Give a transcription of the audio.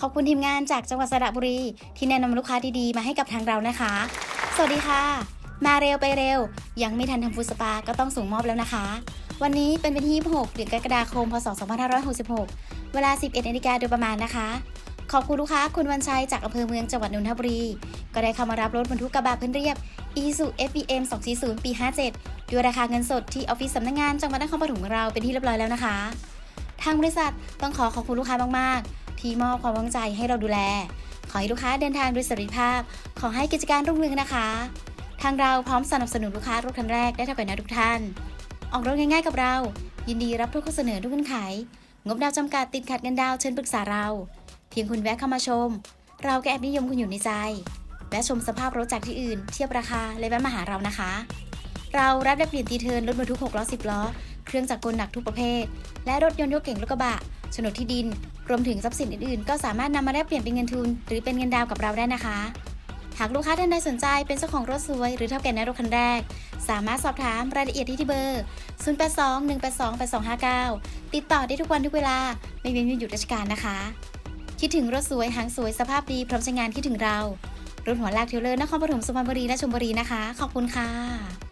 ขอบคุณทีมงานจากจังหวัดสระบุรี ที่แนะนำลูกค้าดีๆมาให้กับทางเรานะคะ สวัสดีค่ะ มาเร็วไปเร็ว ยังไม่ทันทำฟูสปาก็ต้องส่งมอบแล้วนะคะ วันนี้เป็นวันที่26เดือนกรกฎาคมพศ2566 เวลา 11นาฬิกาโดยประมาณนะคะ ขอบคุณลูกค้าคุณวันชัยจากอำเภอเมืองจังหวัดนนทบุรี ก็ได้เข้ามารับรถบรรทุกกระบะพื้นเรียบ Isuzu FBM 240 ปี 57 ด้วยราคาเงินสดที่ออฟฟิศสำนักงานจังหวัดนครปฐมของเราเป็นที่เรียบร้อยแล้วนะคะ ทางบริษัทต้องขอขอบคุณลูกค้ามากๆ ที่มอบความวางใจให้เราดูแล ขอให้ลูกค้าเดินทางด้วยสวัสดิภาพ ขอให้กิจการรุ่งเรืองนะคะ ทางเราพร้อมสนับสนุนลูกค้ารถคันแรกได้เท่ากับนะทุกท่าน ออกรถง่ายๆกับเรา ยินดีรับทุกข้อเสนอทุกเงื่อนไข งบดาวจำกัดติดขัดเงินดาวเชิญปรึกษาเรา เพียงคุณแวะเข้ามาชม เราก็แอบนิยมคุณอยู่ในใจ และชมสภาพรถจากที่อื่น เทียบราคาเลยแวะมาหาเรานะคะ เรารับและเปลี่ยนตีเทินรถบรรทุก6ล้อ10ล้อ เครื่องจักรกลหนักทุกประเภท และรถยนต์ยกเก่งรถกระบะโฉนดที่ดิน รวมถึงทรัพย์สินอื่นๆ ก็สามารถนำมาแลกเปลี่ยนเป็นเงินทุน หรือเป็นเงินดาวกับเราได้นะคะ หากลูกค้าท่านใดสนใจเป็นเจ้าของรถสวย หรือเท่าแก่ในรถคันแรก สามารถสอบถามรายละเอียดได้ที่เบอร์ 0821828259 ติดต่อได้ทุกวันทุกเวลา ไม่เว้นวันหยุดราชการนะคะ คิดถึงรถสวยหางสวยสภาพดีพร้อมใช้งานคิดถึงเรารถหัวลากเทลเลอร์นครปฐมสุพรรณบุรีและชลบุรีนะคะ ขอบคุณค่ะ